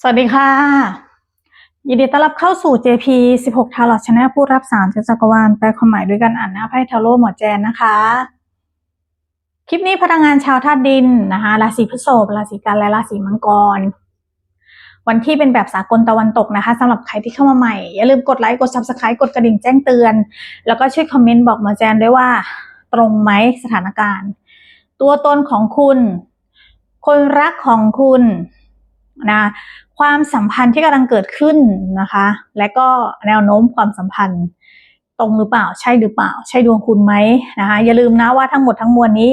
สวัสดีค่ะ ยินดีต้อนรับเข้าสู่ JP 16 t a r o t Channel ผู้รับสารจากจักรวาลแปลความหมายด้วยกันอ่านหน้าไพ่ทาโร่หมอแจนนะคะ คลิปนี้พลังงานชาวธาตุดินนะคะราศีพฤษภราศีกันและราศีมังกร วันที่เป็นแบบสากลตะวันตกนะคะสำหรับใครที่เข้ามาใหม่ อย่าลืมกดไลค์กด Subscribe กดกระดิ่งแจ้งเตือน แล้วก็ช่วยคอมเมนต์บอกหมอแจนด้วยว่า ตรงไหมสถานการณ์ ตัวตนของคุณ คนรักของคุณ นะความสัมพันธ์ที่กำลังเกิดขึ้นนะคะ และก็แนวโน้มความสัมพันธ์ตรงหรือเปล่าใช่หรือเปล่า ใช่ดวงคุณไหมนะคะอย่าลืมนะว่าทั้งหมดทั้งมวลนี้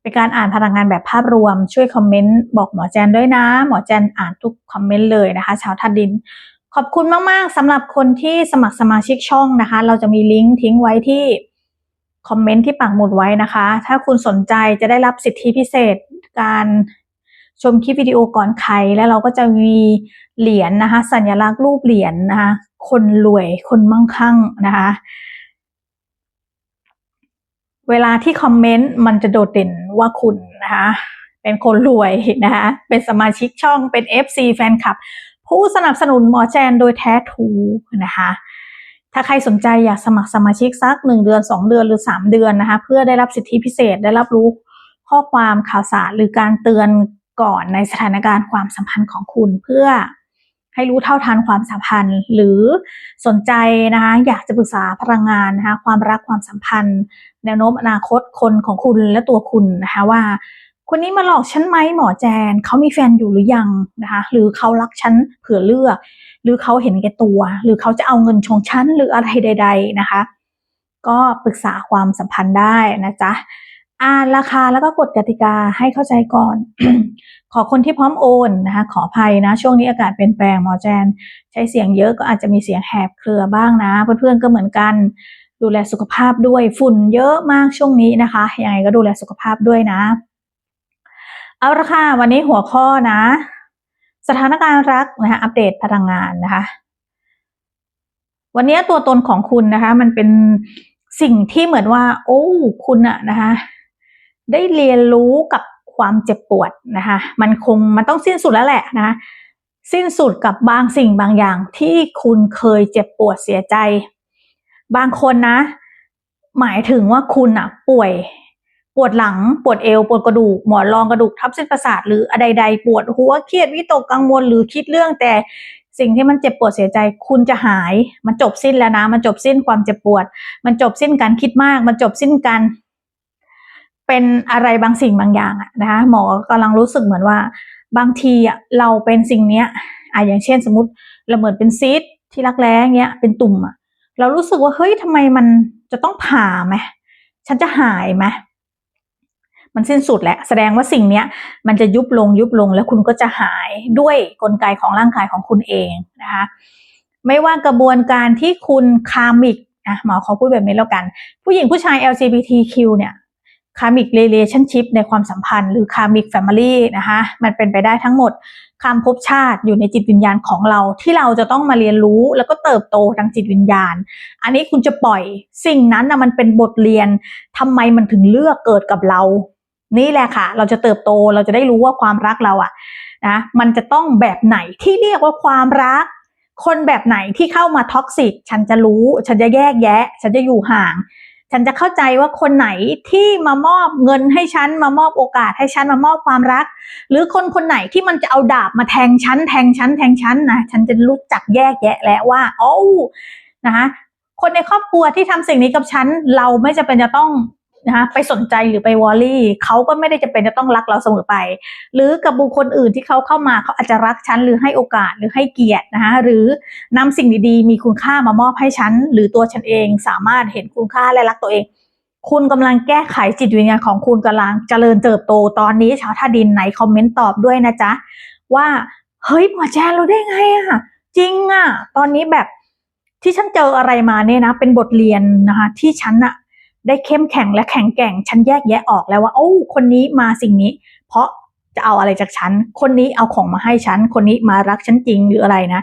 เป็นการอ่านพลังงานแบบภาพรวม ช่วยคอมเมนต์บอกหมอแจนด้วยนะ หมอแจนอ่านทุกคอมเมนต์เลยนะคะ ชาวทัดดิน ขอบคุณมากๆสำหรับคนที่สมัครสมาชิกช่องนะคะ เราจะมีลิงก์ทิ้งไว้ที่คอมเมนต์ที่ปักหมุดไว้นะคะ ถ้าคุณสนใจจะได้รับสิทธิพิเศษการ ชมคลิปวิดีโอก่อนใครแล้วเราก็จะมีเหรียญนะคะสัญลักษณ์รูปเหรียญนะคะคนรวยคนมั่งคั่งนะคะเวลาที่คอมเมนต์มันจะโดดเด่นว่าคุณนะคะเป็นคนรวยนะคะเป็นสมาชิกช่องเป็น FC แฟนคลับ ผู้สนับสนุนหมอแจนโดยแท้ทูนะคะถ้าใครสนใจอยากสมัครสมาชิกสักหนึ่งเดือนสองเดือนหรือสามเดือนนะคะเพื่อได้รับสิทธิพิเศษได้รับรู้ข้อความข่าวสารหรือการเตือน ก่อนในสถานการณ์ความสัมพันธ์ของคุณเพื่อให้รู้เท่าทันความสัมพันธ์ หรือสนใจนะคะอยากจะปรึกษาพลังงานนะคะความรักความสัมพันธ์ แนวโน้มอนาคตคนของคุณและตัวคุณนะคะว่าคนนี้มาหลอกฉันไหมหมอแจนเขามีแฟนอยู่หรือยังนะคะหรือเขารักฉันเผื่อเลือก หรือเขาเห็นแก่ตัว หรือเขาจะเอาเงินชงชั้นหรืออะไรใด ๆนะคะ ก็ปรึกษาความสัมพันธ์ได้นะจ๊ะ อ่านราคาแล้วก็กฎกติกาให้เข้าใจก่อน ขอคนที่พร้อมโอนนะคะ ขออภัยนะ ช่วงนี้อากาศเปลี่ยนแปลงหมอแจน ใช้เสียงเยอะก็อาจจะมีเสียงแหบเครือบ้างนะ เพื่อนๆก็เหมือนกัน ดูแลสุขภาพด้วยฝุ่นเยอะมากช่วงนี้นะคะยังไงก็ดูแลสุขภาพด้วยนะ เอาละค่ะวันนี้หัวข้อนะ สถานการณ์รักนะคะอัปเดตพลังงานนะคะ วันนี้ตัวตนของคุณนะคะ มันเป็นสิ่งที่เหมือนว่า โอ้ คุณอะนะคะ ได้เรียนรู้กับความเจ็บปวดนะคะมันคงมันต้องสิ้นสุดแล้วแหละนะคะสิ้นสุดกับบางสิ่งบางอย่างที่คุณเคยเจ็บปวดเสียใจ บางคนนะ หมายถึงว่าคุณอะป่วย ปวดหลังปวดเอวปวดกระดูกหมอนรองกระดูกทับเส้นประสาทหรืออะไรใดปวดหัวเครียดวิตกกังวลหรือคิดเรื่องแต่สิ่งที่มันเจ็บปวดเสียใจ คุณจะหาย มันจบสิ้นแล้วนะ มันจบสิ้นความเจ็บปวด มันจบสิ้นการคิดมาก มันจบสิ้นการ เป็นอะไรบางสิ่งบางอย่างอะนะคะหมอกำลังรู้สึกเหมือนว่า บางทีอะเราเป็นสิ่งเนี้ยอะอย่างเช่นสมมติเราเหมือนเป็นซีดที่รักแร้เงี้ยเป็นตุ่มอะเรารู้สึกว่าเฮ้ยทำไมมันจะต้องผ่าไหมฉันจะหายไหมมันสิ้นสุดแล้วแสดงว่าสิ่งเนี้ยมันจะยุบลงยุบลงแล้วคุณก็จะหายด้วยกลไกของร่างกายของคุณเองนะคะไม่ว่ากระบวนการที่คุณคามิกอะหมอเขาพูดแบบนี้แล้วกัน ผู้หญิงผู้ชาย LGBTQ เนี่ย คามิก relationship ในความสัมพันธ์ หรือคามิก family นะคะมันเป็นไปได้ทั้งหมดคำภพชาติอยู่ในจิตวิญญาณของเราที่เราจะต้องมาเรียนรู้แล้วก็เติบโตทางจิตวิญญาณ อันนี้คุณจะปล่อยสิ่งนั้นนะมันเป็นบทเรียนทำไมมันถึงเลือกเกิดกับเรา นี่แหละค่ะ เราจะเติบโตเราจะได้รู้ว่าความรักเราอะนะมันจะต้องแบบไหนที่เรียกว่าความรัก คนแบบไหนที่เข้ามาท็อกซิกฉันจะรู้ ฉันจะแยกแยะ ฉันจะอยู่ห่าง ฉันจะเข้าใจว่าคนไหนที่มามอบเงินให้ฉันมามอบโอกาสให้ฉันมามอบความรัก หรือคนคนไหนที่มันจะเอาดาบมาแทงฉันแทงฉันแทงฉันนะฉันจะรู้จักแยกแยะแล้วว่าโอ้นะคะคนในครอบครัวที่ทำสิ่งนี้กับฉัน เราไม่จะเป็นจะต้อง นะคะไปสนใจหรือไปวอลลี่เขาก็ไม่ได้จะเป็นจะต้องรักเราเสมอไป หรือกับบุคคลอื่นที่เขาเข้ามาเขาอาจจะรักฉันหรือให้โอกาสหรือให้เกียรตินะคะหรือนำสิ่งดีๆ มีคุณค่ามามอบให้ฉัน หรือตัวฉันเองสามารถเห็นคุณค่าและรักตัวเอง คุณกำลังแก้ไขจิตวิญญาณของคุณกำลังเจริญเติบโตตอนนี้ชาวท่าดินไหนคอมเมนต์ตอบด้วยนะจ๊ะว่าเฮ้ยหมอแจนเราได้ไงอะจริงอะตอนนี้แบบที่ฉันเจออะไรมาเนี่ยนะ เป็นบทเรียนนะคะที่ฉันอะ ได้เข้มแข็งและแข็งแกร่ง ฉันแยกแยะออกแล้วว่า โอ้คนนี้มาสิ่งนี้ เพราะจะเอาอะไรจากฉัน คนนี้เอาของมาให้ฉัน คนนี้มารักฉันจริงหรืออะไรนะ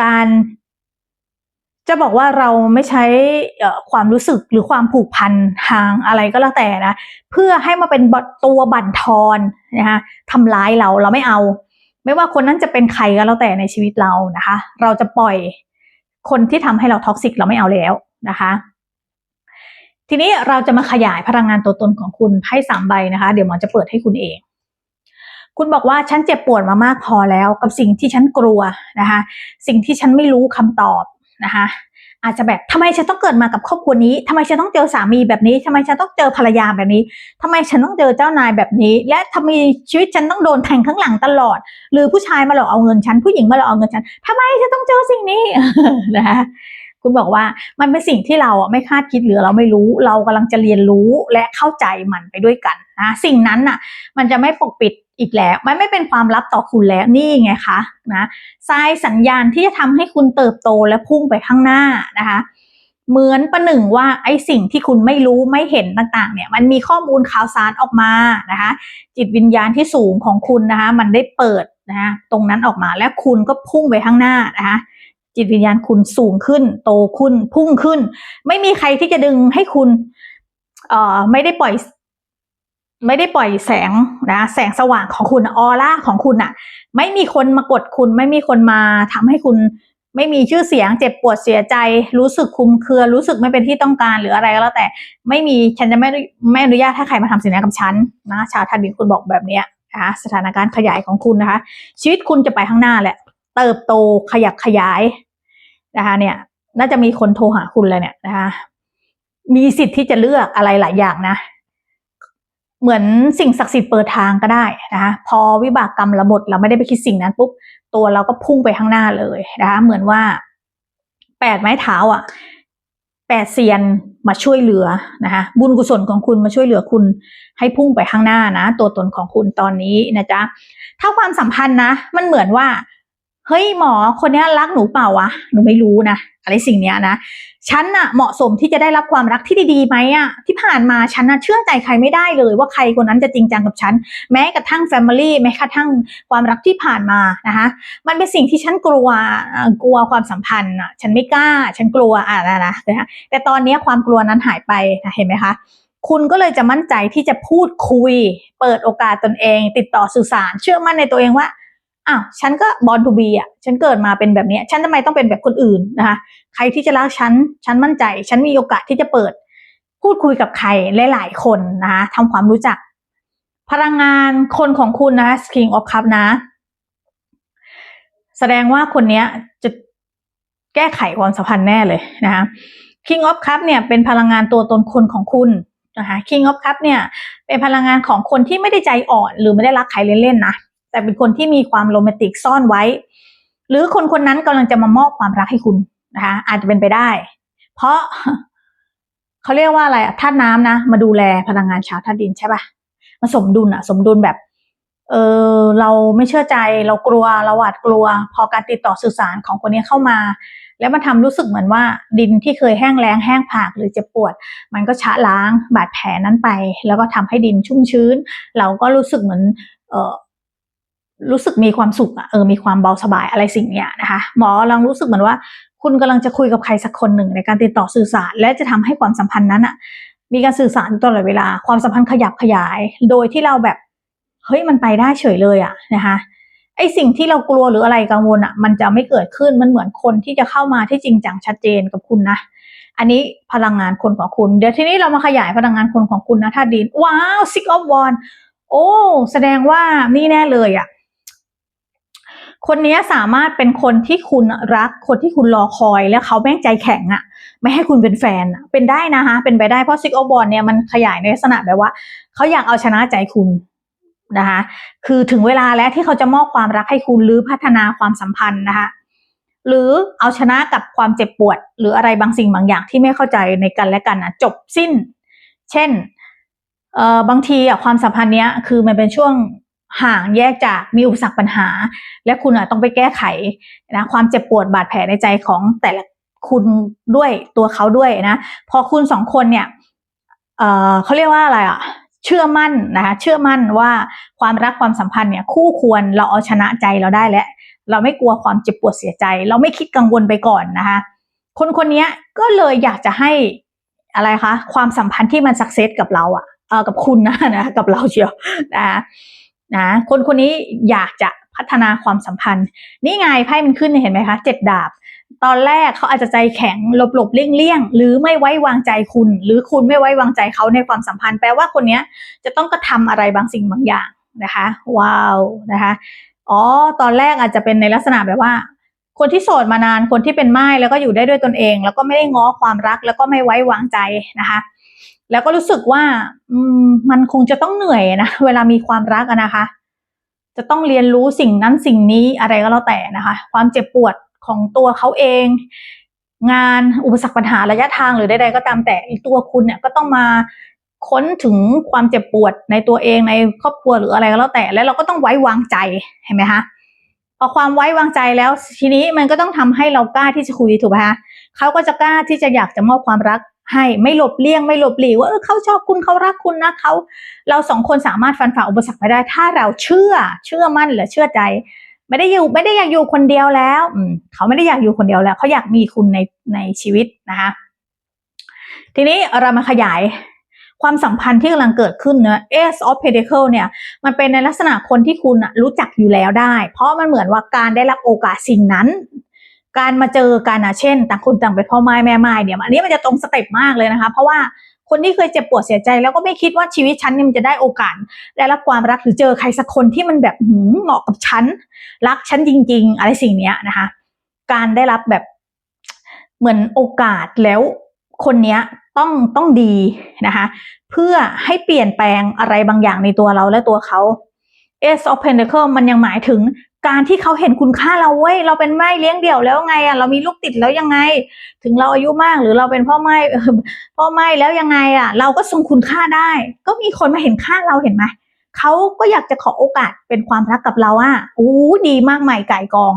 การ จะบอกว่าเราไม่ใช้ความรู้สึกหรือความผูกพันทางอะไรก็แล้วแต่นะ เพื่อให้มาเป็นตัวบั่นทอนนะคะทำร้ายเราเราไม่เอา ไม่ว่าคนนั้นจะเป็นใครก็แล้วแต่ในชีวิตเรานะคะ เราจะปล่อยคนที่ทำให้เราท็อกซิกเราไม่เอาแล้วนะคะ ทีนี้เราจะมาขยายพลังงานตัวตนของคุณให้สามใบนะคะ เดี๋ยวหมอจะเปิดให้คุณเอง คุณบอกว่าฉันเจ็บปวดมามากพอแล้ว กับสิ่งที่ฉันกลัวนะคะ สิ่งที่ฉันไม่รู้คำตอบนะคะ อาจจะแบบทำไมฉันต้องเกิดมากับครอบครัวนี้ทำไมฉันต้องเจอสามีแบบนี้ทำไมฉันต้องเจอภรรยาแบบนี้ทำไมฉันต้องเจอเจ้านายแบบนี้ และทำไมชีวิตฉันต้องโดนแทงข้างหลังตลอด หรือผู้ชายมาหลอกเอาเงินฉันผู้หญิงมาหลอกเอาเงินฉันทำไมฉันต้องเจอสิ่งนี้นะคะ คุณบอกว่ามันเป็นสิ่งที่เราไม่คาดคิดหรือเราไม่รู้ เรากำลังจะเรียนรู้และเข้าใจมันไปด้วยกันนะสิ่งนั้นน่ะ มันจะไม่ปกปิดอีกแล้วมันไม่เป็นความลับต่อคุณแล้วนี่ไงคะนะทรายสัญญาณที่จะทำให้คุณเติบโตและพุ่งไปข้างหน้านะคะเหมือนประหนึ่งว่าไอ้สิ่งที่คุณไม่รู้ไม่เห็นต่างๆ เนี่ยมันมีข้อมูลข่าวสารออกมานะคะ จิตวิญญาณที่สูงของคุณนะคะ มันได้เปิดนะคะตรงนั้นออกมาและคุณก็พุ่งไปข้างหน้านะคะ จิตวิญญาณคุณสูงขึ้น โตขึ้น พุ่งขึ้น ไม่มีใครที่จะดึงให้คุณ เอ่อ ไม่ได้ปล่อย ไม่ได้ปล่อยแสงนะ แสงสว่างของคุณออร่าของคุณอะไม่มีคนมากดคุณ ไม่มีคนมาทำให้คุณ ไม่มีชื่อเสียง เจ็บปวดเสียใจ รู้สึกคุมเครือ รู้สึกไม่เป็นที่ต้องการหรืออะไรก็แล้วแต่ ไม่มีฉันจะไม่ไม่อนุญาตให้ใครมาทำสิ่งนี้กับฉันนะชาวธาตุดินคุณบอกแบบเนี้ยนะคะสถานการณ์ขยายของคุณนะคะ ชีวิตคุณจะไปข้างหน้าแหละ เติบโตขยับขยาย นะคะเนี่ยน่าจะมีคนโทรหาคุณเลยเนี่ยนะคะมีสิทธิ์ที่จะเลือกอะไรหลายอย่างนะ เหมือนสิ่งศักดิ์สิทธิ์เปิดทางก็ได้นะคะพอวิบากกรรมระบดเราไม่ได้ไปคิดสิ่งนั้นปุ๊บตัวเราก็พุ่งไปข้างหน้าเลยนะคะเหมือนว่าแปดไม้เท้าอะแปดเซียนมาช่วยเหลือนะคะบุญกุศลของคุณมาช่วยเหลือคุณ ให้พุ่งไปข้างหน้านะ ตัวตนของคุณตอนนี้นะจ๊ะถ้าความสัมพันธ์นะ มันเหมือนว่า เฮ้ยหมอคนนี้รักหนูเปล่าวะหนูไม่รู้นะอะไรสิ่งเนี้ยนะฉันน่ะเหมาะสมที่จะได้รับความรักที่ดีๆไหมอะที่ผ่านมาฉันน่ะเชื่อใจใครไม่ได้เลย ว่าใครคนนั้นจะจริงจังกับฉัน แม้กระทั่งแฟมิลี่แม้กระทั่งความรักที่ผ่านมานะคะมันเป็นสิ่งที่ฉันกลัวกลัวความสัมพันธ์อะฉันไม่กล้า ฉันกลัวอะนะนะนะคะแต่ตอนนี้ความกลัวนั้นหายไปนะเห็นไหมคะคุณก็เลยจะมั่นใจที่จะพูดคุย เปิดโอกาสตนเอง ติดต่อสื่อสาร เชื่อมั่นในตัวเองว่า อ้าวฉันก็บอลทูบีอะฉันเกิดมาเป็นแบบนี้ฉันทำไมต้องเป็นแบบคนอื่นนะคะใครที่จะรักฉันฉันมั่นใจ ฉันมีโอกาสที่จะเปิด พูดคุยกับใครหลายๆคนนะคะทำความรู้จัก พลังงานคนของคุณนะ King of Cup นะ แสดงว่าคนนี้จะแก้ไขความสัมพันธ์แน่เลยนะคะ King of Cup เนี่ยเป็นพลังงานตัวตนคนของคุณนะคะ King of Cup เนี่ยเป็นพลังงานของคนที่ไม่ได้ใจอ่อน หรือไม่ได้รักใครเล่นๆนะ แต่เป็นคนที่มีความโรแมนติกซ่อนไว้ หรือคนคนนั้นกำลังจะมามอบความรักให้คุณนะคะ อาจจะเป็นไปได้ เพราะเขาเรียกว่าอะไรธาตุน้ำนะ มาดูแลพลังงานชาวธาตุดินใช่ปะมาสมดุลอะสมดุลแบบ เออเราไม่เชื่อใจเรากลัวเราหวาดกลัว พอการติดต่อสื่อสารของคนนี้เข้ามา แล้วมันทำรู้สึกเหมือนว่า ดินที่เคยแห้งแล้งแห้งผากหรือเจ็บปวด มันก็ชะล้างบาดแผลนั้นไป แล้วก็ทำให้ดินชุ่มชื้น เราก็รู้สึกเหมือน เออ รู้สึกมีความสุขอะเออมีความเบาสบายอะไรสิ่งเนี้ยนะคะ หมอกำลังรู้สึกเหมือนว่า คุณกำลังจะคุยกับใครสักคนหนึ่งในการติดต่อสื่อสาร และจะทำให้ความสัมพันธ์นั้นอะมีการสื่อสารตลอดเวลา ความสัมพันธ์ขยับขยาย โดยที่เราแบบเฮ้ยมันไปได้เฉยเลยอะนะคะไอสิ่งที่เรากลัวหรืออะไรกังวลอะมันจะไม่เกิดขึ้นมันเหมือนคนที่จะเข้ามาที่จริงจังชัดเจนกับคุณนะอันนี้พลังงานคนของคุณ เดี๋ยวทีนี้เรามาขยายพลังงานคนของคุณนะถ้าดินว้าว six of wands โอ้แสดงว่านี่แน่เลยอะ คนนี้สามารถเป็นคนที่คุณรัก คนที่คุณรอคอย แล้วเขาแม่งใจแข็งอะไม่ให้คุณเป็นแฟนเป็นได้นะคะเป็นไปได้เพราะซิกโอบอลเนี่ยมันขยายในลักษณะแบบว่า เขาอยากเอาชนะใจคุณนะคะคือถึงเวลาแล้วที่เขาจะมอบความรักให้คุณหรือพัฒนาความสัมพันธ์นะคะหรือเอาชนะกับความเจ็บปวด หรืออะไรบางสิ่งบางอย่างที่ไม่เข้าใจในกันและกันนะจบสิ้น เช่นเอ่อบางทีอะความสัมพันธ์เนี้ยคือมันเป็นช่วง ห่างแยกจากมีอุปสรรคปัญหา และคุณอะต้องไปแก้ไขนะความเจ็บปวดบาดแผลในใจของแต่ละคุณด้วยตัวเขาด้วยนะพอคุณสองคนเนี่ยเออเขาเรียกว่าอะไรอะเชื่อมั่นนะคะเชื่อมั่นว่าความรักความสัมพันธ์เนี่ยคู่ควรเราเอาชนะใจเราได้แล้วเราไม่กลัวความเจ็บปวดเสียใจ เราไม่คิดกังวลไปก่อนนะคะคนคนนี้ก็เลยอยากจะให้อะไรคะความสัมพันธ์ที่มันสักเซสกับเราอะเออกับคุณนะนะกับเราเชียวนะ นะคนคนนี้อยากจะพัฒนาความสัมพันธ์ นี่ไงไพ่มันขึ้นเห็นไหมคะเจ็ดดาบ ตอนแรกเขาอาจจะใจแข็งหลบหลบเลี่ยงเลี่ยงหรือไม่ไว้วางใจคุณ หรือคุณไม่ไว้วางใจเขาในความสัมพันธ์ แปลว่าคนนี้จะต้องกระทำอะไรบางสิ่งบางอย่างนะคะ ว้าวนะคะอ๋อตอนแรกอาจจะเป็นในลักษณะแบบว่า คนที่โสดมานานคนที่เป็นไม้แล้วก็อยู่ได้ด้วยตนเอง แล้วก็ไม่ได้ง้อความรักแล้วก็ไม่ไว้วางใจนะคะ แล้วก็รู้สึกว่าอืมมันคงจะต้องเหนื่อยนะเวลามีความรักนะคะ จะต้องเรียนรู้สิ่งนั้นสิ่งนี้อะไรก็แล้วแต่นะคะ ความเจ็บปวดของตัวเขาเอง งานอุปสรรคปัญหาระยะทางหรือใดๆก็ตามแต่ตัวคุณเนี่ยก็ต้องมาค้นถึงความเจ็บปวดในตัวเองในครอบครัวหรืออะไรก็แล้วแต่ แล้วเราก็ต้องไว้วางใจเห็นไหมคะพอความไว้วางใจแล้วทีนี้มันก็ต้องทำให้เรากล้าที่จะคุยถูกไหมคะเขาก็จะกล้าที่จะอยากจะมอบความรัก ให้ไม่หลบเลี่ยงไม่หลบหลีว่าเออเขาชอบคุณเขารักคุณนะเขาเราสองคนสามารถฟันฝ่าอุปสรรคไปได้ ถ้าเราเชื่อเชื่อมั่นหรือเชื่อใจ ไม่ได้อยู่ไม่ได้อยากอยู่คนเดียวแล้วอืมเขาไม่ได้อยากอยู่คนเดียวแล้ว เขาอยากมีคุณในในชีวิตนะคะทีนี้เรามาขยายความสัมพันธ์ที่กำลังเกิดขึ้นเนะ Ace of Pentacle เนี่ย มันเป็นในลักษณะคนที่คุณรู้จักอยู่แล้วได้ เพราะมันเหมือนว่าการได้รับโอกาสสิ่งนั้น การมาเจอกันนะเช่น ต่างคนต่างเป็นพ่อไม้แม่ไม้เนี่ยอันนี้มันจะตรงสเต็ปมากเลยนะคะ เพราะว่าคนที่เคยเจ็บปวดเสียใจ แล้วก็ไม่คิดว่าชีวิตฉันเนี่ยมันจะได้โอกาสได้รับความรักหรือเจอใครสักคนที่มันแบบหืมเหมาะกับฉันรักฉันจริง ๆ อะไรสิ่งเนี้ยนะคะ การได้รับแบบเหมือนโอกาสแล้วคนเนี้ยต้องต้องดีนะคะ เพื่อให้เปลี่ยนแปลงอะไรบางอย่างในตัวเราและตัวเขา Ace of Pentacle มันยังหมายถึง การที่เขาเห็นคุณค่าเราเว้ยเราเป็นแม่เลี้ยงเดี่ยวแล้วไงอะเรามีลูกติดแล้วยังไง ถึงเราอายุมากหรือเราเป็นพ่อแม่พ่อแม่แล้วยังไงอะ เราก็ทรงคุณค่าได้ ก็มีคนมาเห็นค่าเราเห็นไหมเขาก็อยากจะขอโอกาสเป็นความรักกับเราอะอู้ดีมากใหม่ไก่กอง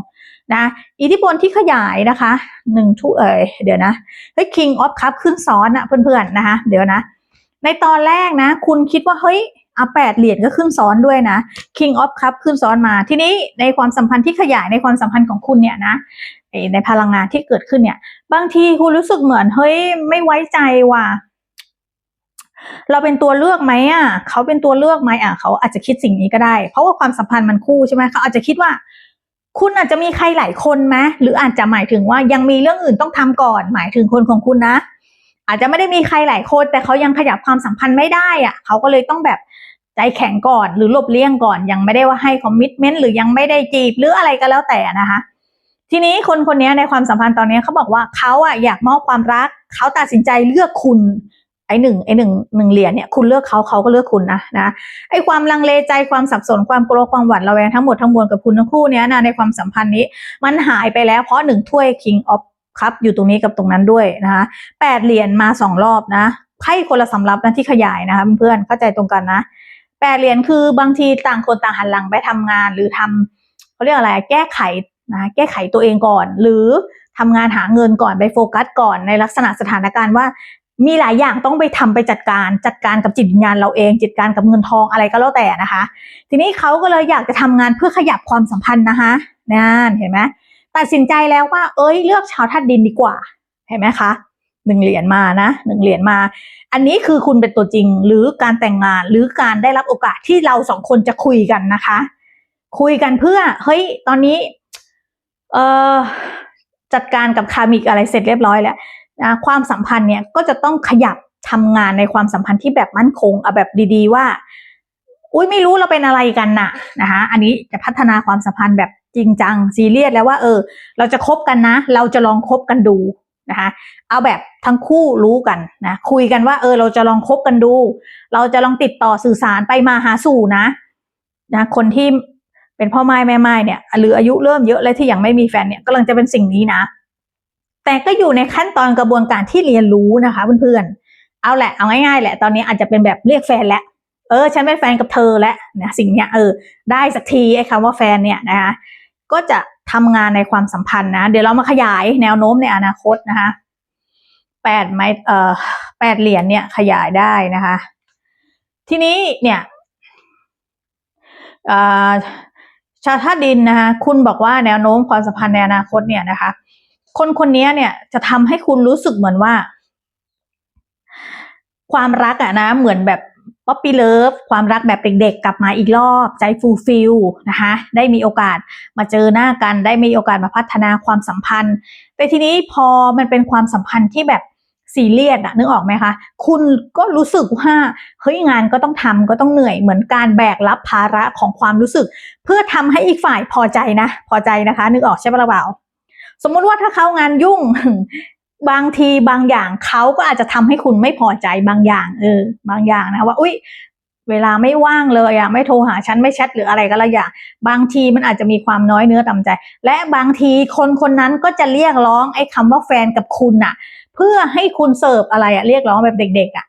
นะอิทธิพลที่ขยายนะคะหนึ่งทุเอ๋ยเดี๋ยวนะเฮ้ย King of Cup ขึ้นซ้อนอะเพื่อนๆนะคะ เดี๋ยวนะ ในตอนแรกนะ คุณคิดว่าเฮ้ย อาแปดเหรียญก็ขึ้นซ้อนด้วยนะ King of Cup ขึ้นซ้อนมา ทีนี้ในความสัมพันธ์ที่ขยายในความสัมพันธ์ของคุณเนี่ยนะในพลังงานที่เกิดขึ้นเนี่ย บางทีคุณรู้สึกเหมือนเฮ้ยไม่ไว้ใจว่ะเราเป็นตัวเลือกไหมอะเขาเป็นตัวเลือกไหมอะเขาอาจจะคิดสิ่งนี้ก็ได้ เพราะว่าความสัมพันธ์มันคู่ใช่ไหมเขาอาจจะคิดว่า คุณอาจจะมีใครหลายคนไหมหรืออาจจะหมายถึงว่ายังมีเรื่องอื่นต้องทำก่อน หมายถึงคนของคุณนะ อาจจะไม่ได้มีใครหลายคน แต่เขายังขยับความสัมพันธ์ไม่ได้อะเขาก็เลยต้องแบบ ใจแข็งก่อนหรือหลบเลี่ยงก่อน ยังไม่ได้ว่าให้คอมมิชเมนต์หรือยังไม่ได้จีบหรืออะไรก็แล้วแต่นะคะ ทีนี้คนคนนี้ในความสัมพันธ์ตอนนี้เขาบอกว่าเขาอะอยากมอบความรักเขาตัดสินใจเลือกคุณไอหนึ่งไอหนึ่งหนึ่งเหรียญเนี่ยคุณเลือกเขาเขาก็เลือกคุณนะนะไอความลังเลใจความสับสนความกลัวความหวั่นระแวงทั้งหมดทั้งมวลกับคุณทั้งคู่เนี้ยนะในความสัมพันธ์นี้ มันหายไปแล้วเพราะหนึ่งถ้วย King of ครับอยู่ตรงนี้กับตรงนั้นด้วยนะคะแปดเหรียญมาสองรอบนะไพ่คนละสำรับนะที่ขยายนะคะเพื่อนเข้าใจตรงกันนะ แปดเหรียญคือบางทีต่างคนต่างหันหลังไปทำงาน หรือทำเขาเรียกอะไรแก้ไขนะแก้ไขตัวเองก่อน หรือทำงานหาเงินก่อนไปโฟกัสก่อนในลักษณะสถานการณ์ว่า มีหลายอย่างต้องไปทำไปจัดการ จัดการกับจิตวิญญาณเราเอง จัดการกับเงินทองอะไรก็แล้วแต่นะคะ ทีนี้เขาก็เลยอยากจะทำงานเพื่อขยับความสัมพันธ์นะคะนั่นเห็นไหมตัดสินใจแล้วว่า เอ้ย เลือกชาวธาตุดินดีกว่า เห็นไหมคะ หนึ่งเหรียญมานะหนึ่งเหรียญมา อันนี้คือคุณเป็นตัวจริงหรือการแต่งงานหรือการได้รับโอกาสที่เราสองคนจะคุยกันนะคะ คุยกันเพื่อเฮ้ยตอนนี้ เออจัดการกับคามิกอะไรเสร็จเรียบร้อยแล้วนะความสัมพันธ์เนี่ยก็จะต้องขยับทำงานในความสัมพันธ์ที่แบบมั่นคงเอาแบบดี ๆ ว่า อุ้ยไม่รู้เราเป็นอะไรกันน่ะนะคะอันนี้จะพัฒนาความสัมพันธ์แบบจริงจังซีเรียสแล้วว่า เออ เราจะคบกันนะ เราจะลองคบกันดู นะคะเอาแบบทั้งคู่รู้กันนะคุยกันว่าเออเราจะลองคบกันดู เราจะลองติดต่อสื่อสารไปมาหาสู่นะนะคนที่เป็นพ่อไม้แม่ไม้เนี่ยหรืออายุเริ่มเยอะและที่ยังไม่มีแฟนเนี่ยกำลังจะเป็นสิ่งนี้นะ แต่ก็อยู่ในขั้นตอนกระบวนการที่เรียนรู้นะคะเพื่อนๆเอาแหละเอาง่ายๆแหละตอนนี้อาจจะเป็นแบบเรียกแฟนแล้วเออฉันเป็นแฟนกับเธอแล้วนะสิ่งเนี้ยเออได้สักทีไอ้คำว่าแฟนเนี่ยนะคะก็จะ ทำงานในความสัมพันธ์นะ เดี๋ยวเรามาขยายแนวโน้มในอนาคตนะคะแปดไม้เอ่อแปดเหรียญเนี่ยขยายได้นะคะ ทีนี้เนี่ยชาธาดินนะคะคุณบอกว่าแนวโน้มความสัมพันธ์ในอนาคตเนี่ยนะคะ คนคนนี้เนี่ยจะทำให้คุณรู้สึกเหมือนว่า ความรักอะนะเหมือนแบบ ป๊อปปี้เลิฟความรักแบบเด็กๆ กลับมาอีกรอบใจฟูลฟิลนะคะได้มีโอกาสมาเจอหน้ากัน ได้มีโอกาสมาพัฒนาความสัมพันธ์ แต่ทีนี้พอมันเป็นความสัมพันธ์ที่แบบซีเรียสอะนึกออกไหมคะ คุณก็รู้สึกว่าเฮ้ยงานก็ต้องทำก็ต้องเหนื่อยเหมือนการแบกรับภาระของความรู้สึก เพื่อทำให้อีกฝ่ายพอใจนะ พอใจนะคะ นึกออกใช่ปะล่ะเปล่าสมมุติว่าถ้าเขางานยุ่ง บางทีบางอย่างเขาก็อาจจะทำให้คุณไม่พอใจบางอย่าง เออ บางอย่างนะว่า อุ้ยเวลาไม่ว่างเลยอะไม่โทรหาฉันไม่แชทหรืออะไรก็แล้วอย่าง บางทีมันอาจจะมีความน้อยเนื้อต่ำใจ และบางทีคนคนนั้นก็จะเรียกร้องไอ้คำว่าแฟนกับคุณน่ะเพื่อให้คุณเสิร์ฟอะไรอะเรียกร้องแบบเด็ก ๆอะ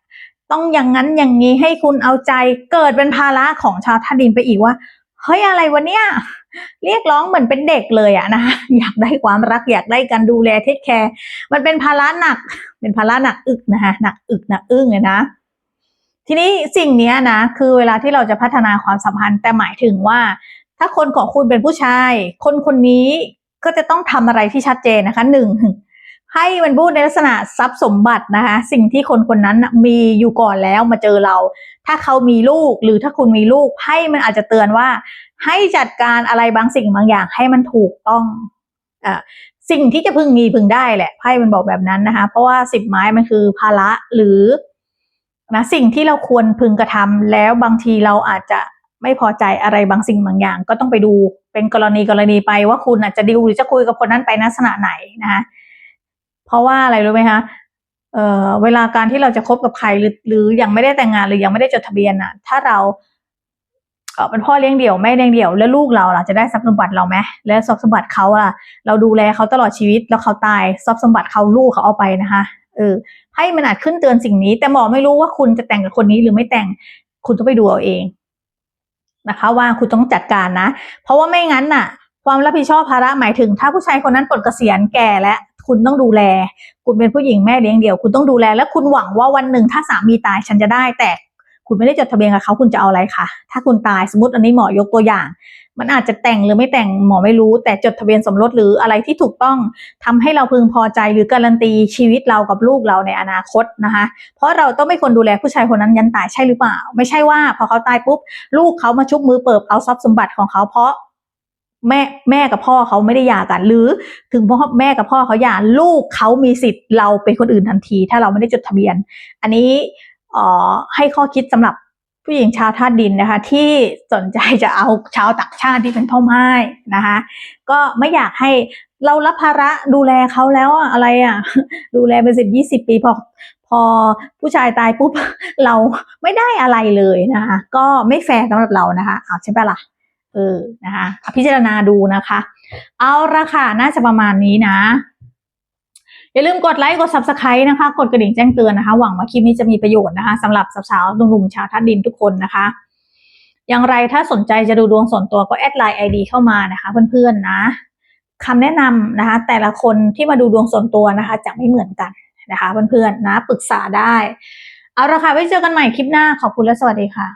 ต้องอย่างนั้นอย่างนี้ให้คุณเอาใจเกิดเป็นภาระของชาวท่าดินไปอีกว่าเฮ้ยอะไรวะเนี่ย เรียกร้องเหมือนเป็นเด็กเลยอะนะอยากได้ความรักอยากได้การดูแลเทคแคร์มันเป็นภาระหนัก เป็นภาระหนักอึกนะคะหนักอึกหนักอึ้งเลยนะ ทีนี้สิ่งเนี้ยนะ คือเวลาที่เราจะพัฒนาความสัมพันธ์แต่หมายถึงว่า ถ้าคนของคุณเป็นผู้ชาย คนคนนี้ก็จะต้องทำอะไรที่ชัดเจนนะคะหนึ่งให้มันพูดในลักษณะทรัพย์สมบัตินะคะสิ่งที่คนคนนั้นมีอยู่ก่อนแล้วมาเจอเรา ถ้าเขามีลูกหรือถ้าคุณมีลูกไพ่มันอาจจะเตือนว่า ให้จัดการอะไรบางสิ่งบางอย่างให้มันถูกต้องอ่าสิ่งที่จะพึงมีพึงได้แหละไพ่มันบอกแบบนั้นนะคะ เพราะว่าสิบไม้มันคือภาระหรือนะสิ่งที่เราควรพึงกระทำแล้วบางทีเราอาจจะไม่พอใจอะไรบางสิ่งบางอย่าง ก็ต้องไปดูเป็นกรณีกรณีไปว่าคุณอาจจะดิวหรือจะคุยกับคนนั้นไปลักษณะไหนนะคะเพราะว่าอะไรรู้ไหมคะเออเวลาการที่เราจะคบกับใครหรือหรือยังไม่ได้แต่งงานหรือยังไม่ได้จดทะเบียนอะถ้าเรา เป็นพ่อเลี้ยงเดี่ยวแม่เลี้ยงเดี่ยวแล้วลูกเราล่ะจะได้ทรัพย์สมบัติเราไหมและทรัพย์สมบัติเขาล่ะ เราดูแลเขาตลอดชีวิตแล้วเขาตายทรัพย์สมบัติเขาลูกเขาเอาไปนะคะเออไพ่มันอาจขึ้นเตือนสิ่งนี้ แต่หมอไม่รู้ว่าคุณจะแต่งกับคนนี้หรือไม่แต่งคุณต้องไปดูเอาเองนะคะ ว่าคุณต้องจัดการนะ เพราะว่าไม่งั้นน่ะ ความรับผิดชอบภาระหมายถึง ถ้าผู้ชายคนนั้นปลดเกษียณแก่แล้วคุณต้องดูแล คุณเป็นผู้หญิงแม่เลี้ยงเดี่ยว คุณต้องดูแล และคุณหวังว่าวันหนึ่งถ้าสามีตายฉันจะได้แต่ คุณไม่ได้จดทะเบียนกับเขาคุณจะเอาอะไรคะถ้าคุณตายสมมติอันนี้หมอยกตัวอย่าง มันอาจจะแต่งหรือไม่แต่งหมอไม่รู้ แต่จดทะเบียนสมรสหรืออะไรที่ถูกต้องทำให้เราพึงพอใจหรือการันตีชีวิตเรากับลูกเราในอนาคตนะคะ เพราะเราต้องไม่คนดูแลผู้ชายคนนั้นยันตายใช่หรือเปล่า ไม่ใช่ว่าพอเขาตายปุ๊บลูกเขามาชุบมือเปิบเอาทรัพย์สมบัติของเขาเพราะแม่แม่กับพ่อเขาไม่ได้หย่ากัน หรือถึงพ่อแม่กับพ่อเขาหย่าลูกเขามีสิทธิ์เราเป็นคนอื่นทันที ถ้าเราไม่ได้จดทะเบียน อันนี้ ให้ข้อคิดสำหรับผู้หญิงชาวธาตุดินนะคะ ที่สนใจจะเอาชาวต่างชาติที่เป็นพ่อไม้นะคะ ก็ไม่อยากให้เรารับภาระดูแลเขาแล้วอะอะไรอะ ดูแลเป็นสิบยี่สิบปีพอพอผู้ชายตายปุ๊บเราไม่ได้อะไรเลยนะคะก็ไม่แฟร์สำหรับเรานะคะเอาใช่ปะล่ะเออนะคะพิจารณาดูนะคะ เอาละค่ะน่าจะประมาณนี้นะ อย่าลืมกดไลค์กด subscribe นะคะ กดกระดิ่งแจ้งเตือนนะคะ หวังว่าคลิปนี้จะมีประโยชน์นะคะสำหรับสาวๆหนุ่มๆชาวทัดดินทุกคนนะคะ อย่างไรถ้าสนใจจะดูดวงส่วนตัวก็แอดไลน์ ID เข้ามานะคะ เพื่อนๆนะคำแนะนำนะคะ แต่ละคนที่มาดูดวงส่วนตัวนะคะ จะไม่เหมือนกันนะคะเพื่อนๆนะปรึกษาได้ เอาละค่ะไว้เจอกันใหม่คลิปหน้าขอบคุณและสวัสดีค่ะ